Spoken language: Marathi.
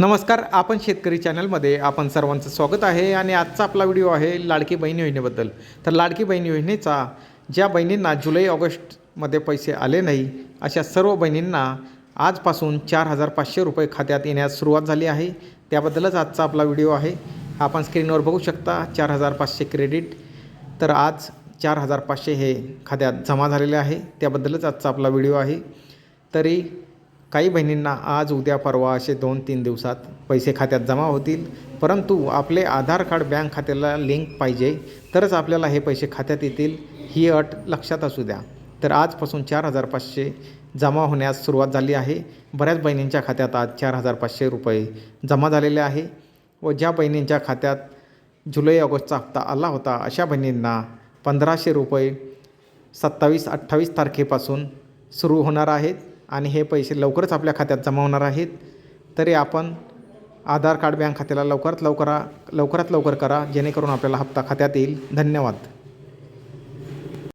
नमस्कार आपण शेतकरी चॅनलमध्ये आपण सर्वांचं स्वागत आहे आणि आजचा आपला व्हिडिओ आहे लाडकी बहीण योजनेबद्दल. तर लाडकी बहीण योजनेचा ज्या बहिणींना जुलै ऑगस्टमध्ये पैसे आले नाही अशा सर्व बहिणींना आजपासून चार हजार पाचशे रुपये खात्यात येण्यास सुरुवात झाली आहे. त्याबद्दलच आजचा आपला व्हिडिओ आहे. आपण स्क्रीनवर बघू शकता चार हजार पाचशे क्रेडिट. तर आज चार हजार पाचशे हे खात्यात जमा झालेले आहे. त्याबद्दलच आजचा आपला व्हिडिओ आहे. तरी काही बहिणींना आज उद्या परवा असे दोन तीन दिवसात पैसे खात्यात जमा होतील. परंतु आपले आधार कार्ड बँक खात्याला लिंक पाहिजे तरच आपल्याला हे पैसे खात्यात येतील ही अट लक्षात असू द्या. तर आजपासून चार हजार पाचशे जमा होण्यास सुरुवात झाली आहे. बऱ्याच बहिणींच्या खात्यात आज चार हजार पाचशे रुपये जमा झालेले आहे व ज्या बहिणींच्या खात्यात जुलै ऑगस्टचा हप्ता आला होता अशा बहिणींना पंधराशे रुपये सत्तावीस अठ्ठावीस तारखेपासून सुरू होणार आहेत. आणि हे पैसे लवकरच आपल्या खात्यात जमा होणार आहेत. तरी आपण आधार कार्ड बँक खात्याला लवकरात लवकरा लवकरात लवकर करा जेणेकरून आपल्याला हप्ता खात्यात येईल. धन्यवाद.